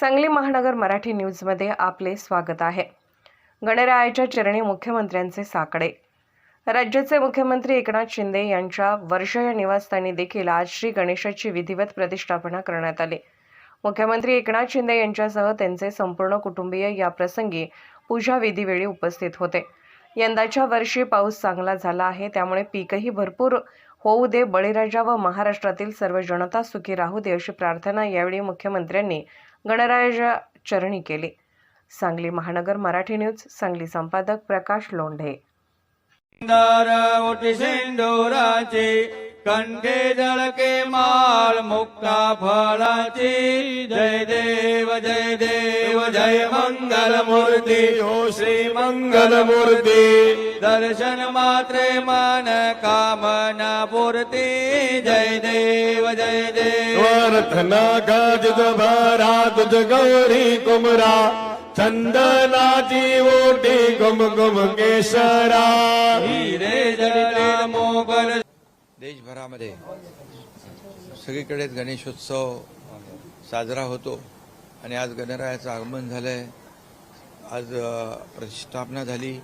सांगली महानगर मराठी न्यूजमध्ये आपले स्वागत आहे. गणरायाच्या चरणी मुख्यमंत्र्यांचे साकडे. राज्याचे मुख्यमंत्री एकनाथ शिंदे यांच्या वर्ष या निवासस्थानी देखील आज श्री गणेशाची विधिवत प्रतिष्ठापना करण्यात आली. मुख्यमंत्री एकनाथ शिंदे यांच्यासह त्यांचे संपूर्ण कुटुंबीय या प्रसंगी पूजा विधीवेळी उपस्थित होते. यंदाच्या वर्षी पाऊस चांगला झाला आहे त्यामुळे पीकही भरपूर होऊ दे बळीराजा व महाराष्ट्रातील सर्व जनता सुखी राहू दे अशी प्रार्थना यावेळी मुख्यमंत्र्यांनी गणरायाच्या चरणी केली. सांगली महानगर मराठी न्यूज सांगली संपादक प्रकाश लोंढे. કંઠે જળ કે માળ મુક્તા ફળાચી. જય દેવ જય દેવ જય મંગલ મૂર્તિ ઓ શ્રી મંગલ મૂર્તિ દર્શન માત્ર મન કામના પૂર્તિ. જય દેવ જય દેવ. રથના ગજ ભરા ગુજ ગૌરી કુમરા. ચંદનાજી ઓટી ગુમ ગુમ કેસરા હીરે જડના મોગલ देशभरामध्ये. सगळीकडेच गणेशोत्सव साजरा होतो आणि आज गणरायाचं आगमन झालं आहे आज प्रतिष्ठापना झाली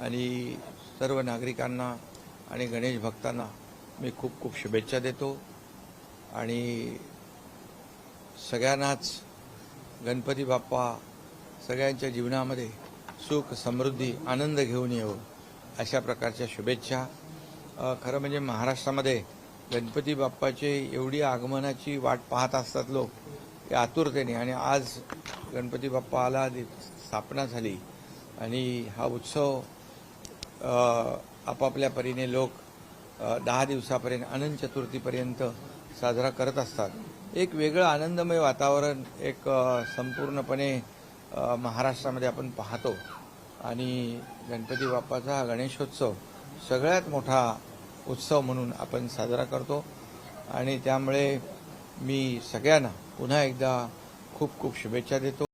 आणि सर्व नागरिकांना आणि गणेश भक्तांना मी खूप खूप शुभेच्छा देतो. आणि सगळ्यांनाच गणपती बाप्पा सगळ्यांच्या जीवनामध्ये सुख समृद्धी आनंद घेऊन येऊ अशा प्रकारच्या शुभेच्छा. खरं म्हणजे महाराष्ट्रामध्ये गणपती बाप्पाचे एवढी आगमनाची वाट पाहत असतात लोक की आतुरतेने. आणि आज गणपती बाप्पा आला स्थापना झाली. आणि हा उत्सव आपापल्या परीने लोक दहा दिवसापर्यंत अनंत चतुर्थीपर्यंत साजरा करत असतात. एक वेगळं आनंदमय वातावरण एक संपूर्णपणे महाराष्ट्रामध्ये आपण पाहतो. आणि गणपती बाप्पाचा हा गणेशोत्सव सगळ्यात मोठा उत्सव म्हणून आपण साजरा करतो. आणि त्यामुळे मी सगळ्यांना पुन्हा एकदा खूप खूप शुभेच्छा देतो.